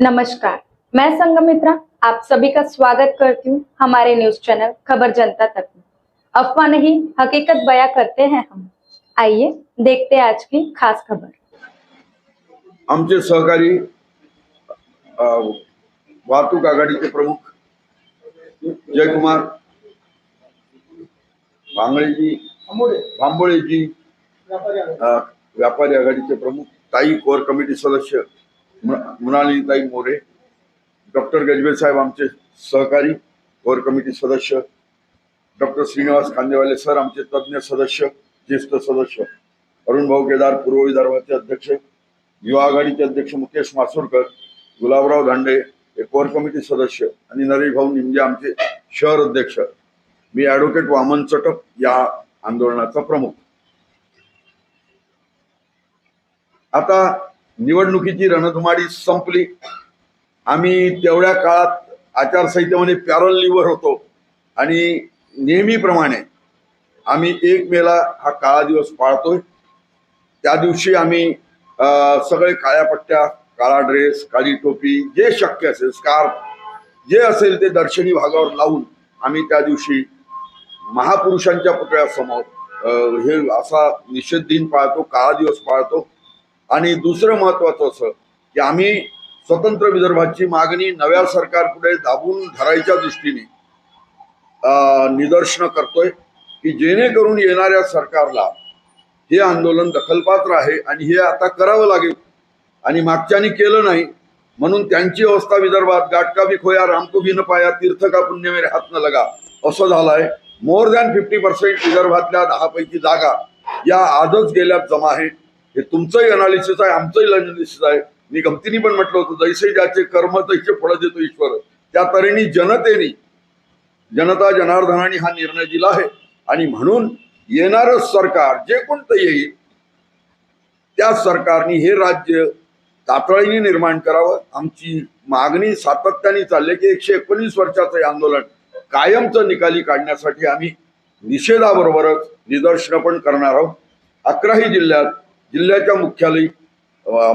नमस्कार, मैं संगमित्रा, आप सभी का स्वागत करती हूँ हमारे न्यूज़ चैनल खबर जनता तक में। अफवाह नहीं, हकीकत बयां करते हैं हम। आइए, देखते हैं आज की खास खबर। आमचे सहकारी वाहतूक आघाडीचे प्रमुख जयकुमार भांगळेजी भांबोळेजी व्यापारी आघाडीचे प्रमुख, ताई कोर कमिटी सदस्य मृणालीताई मोरे डॉक्टर गजबे साहेब आमचे सहकारी कोर कमिटी सदस्य डॉक्टर श्रीनिवास खांदेवाले सर आमचे तज्ज्ञ सदस्य ज्येष्ठ सदस्य अरुण भाऊ केदार पूर्व विदर्भाचे अध्यक्ष युवा आघाडीचे अध्यक्ष मुकेश मासुरकर गुलाबराव धांडे हे कोर कमिटी सदस्य आणि नरेश भाऊ निमजे आमचे शहर अध्यक्ष. मी ॲडव्होकेट वामन चटप या आंदोलनाचा प्रमुख. आता निवडणुकीची रणधुमाडी संपली. आम्ही तेवढ्या काळात आचारसंहितेमध्ये लिव्हर होतो. आणि नेहमीप्रमाणे आम्ही एक मेला हा काळा दिवस पाळतोय. त्या दिवशी आम्ही सगळे काळ्या पट्ट्या काळा ड्रेस काळी टोपी जे शक्य असेल स्कार्फ जे असेल ते दर्शनी भागावर लावून आम्ही त्या दिवशी महापुरुषांच्या पुतळ्यासमोर हे असा निषेध दिन पाळतो काळा दिवस पाळतो. आणि दुसरं महत्वाचं असं की आम्ही स्वतंत्र विदर्भाची मागणी नव्या सरकारपुढे दाबून धरायच्या दृष्टीने निदर्शनं करतोय की जेणेकरून येणाऱ्या सरकारला हे आंदोलन दखलपात्र आहे आणि हे आता करावं लागेल. आणि मागच्यानी केलं नाही म्हणून त्यांची अवस्था विदर्भात गाटका बी खोया रामको भी न पाया तीर्थ का पुण्य मेरे हात न लगा असं झालंय. मोर दॅन फिफ्टी पर्सेंट विदर्भातल्या दहा पैकी जागा या आजच गेल्यात जमा आहेत. हे तुमचंही अनालिसिस आहे आमचंही अनालिसिस आहे. मी गमतीने पण म्हटलं होतं जैसे ज्याचे कर्म तैसे फळ देतो ईश्वर. त्या तऱ्हेने जनतेने जनता जनार्दनाने हा निर्णय दिला आहे. आणि म्हणून येणारं सरकार जे कोणतं येईल त्या सरकारने हे राज्य तातडीने निर्माण करावं. आमची मागणी सातत्याने चालली की एकशे एकोणीस वर्षाचं हे आंदोलन कायमचं निकाली काढण्यासाठी आम्ही निषेधाबरोबरच निदर्शनं पण करणार आहोत. अकराही जिल्ह्यात जिल्ह्याच्या मुख्यालयी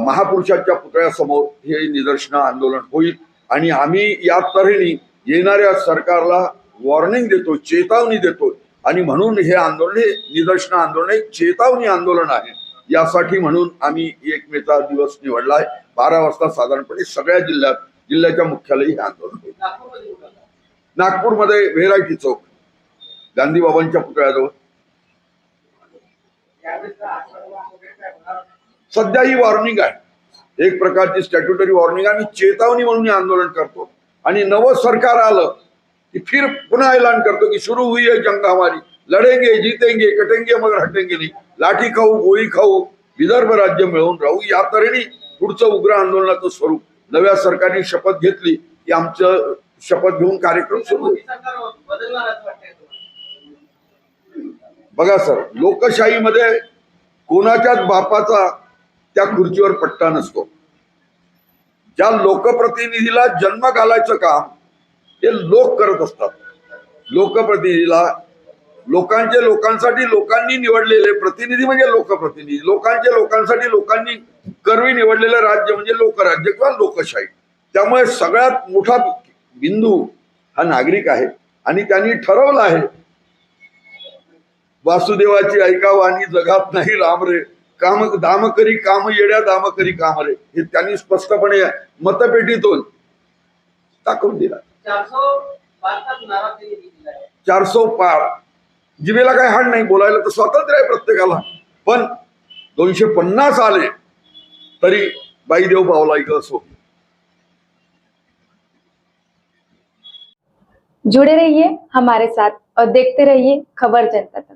महापुरुषाच्या पुतळ्यासमोर हे निदर्शनं आंदोलन होईल. आणि आम्ही या तऱ्हेने येणाऱ्या सरकारला वॉर्निंग देतो चेतावणी देतो आणि म्हणून हे आंदोलन हे निदर्शन आंदोलन एक चेतावणी आंदोलन आहे. यासाठी म्हणून आम्ही एक मेचा दिवस निवडला आहे. बारा वाजता साधारणपणे सगळ्या जिल्ह्यात जिल्ह्याच्या मुख्यालयी हे आंदोलन होईल. नागपूरमध्ये व्हेरायटी चौक गांधीबाबांच्या पुतळ्याजवळ. सध्या ही वॉर्निंग आहे. एक प्रकारची स्टॅट्युटरी वॉर्निंग आहे. आणि चेतावणी म्हणून हे आंदोलन करतो. आणि नवं सरकार आलं की फिर पुन्हा ऐलान करतो की सुरू हुई है जंग हमारी. लढेंगे जीतेंगे कटेंगे मगर हटेंगे नाही. लाठी खाऊ गोळी खाऊ विदर्भ राज्य मिळवून राहू. या तऱ्हेने पुढचं उग्र आंदोलनाचं स्वरूप नव्या सरकारने शपथ घेतली की आमचं शपथ घेऊन कार्यक्रम सुरू होईल. बघा सर लोकशाहीमध्ये कोणाच्याच बापाचा त्या खुर्चीवर पट्टा नसतो. ज्या लोकप्रतिनिधीला जन्म घालायचं काम हे लोक करत असतात. लोकप्रतिनिधीला लोकांचे लोकांसाठी लोकांनी निवडलेले प्रतिनिधी म्हणजे लोकप्रतिनिधी लोकांचे लोकांसाठी लोकांनी करवी निवडलेलं राज्य म्हणजे लोकराज्य किंवा लोकशाही. त्यामुळे सगळ्यात मोठा बिंदू हा नागरिक आहे आणि त्यांनी ठरवलं आहे वासुदेवाची ऐकावं आणि जगात नाही राम रे. काम दाम करी काम येड्या दाम करी काम रे. हे त्यांनी स्पष्टपणे मतपेटीतून दाखवून दिला. चारसो पार जिभेला काय हाड नाही बोलायला तर स्वातंत्र्य आहे प्रत्येकाला. पण दोनशे पन्नास आले तरी बाई देव पावला इथं असो. जुड़े रहिए हमारे साथ और देखते रहिए खबर जनता तक.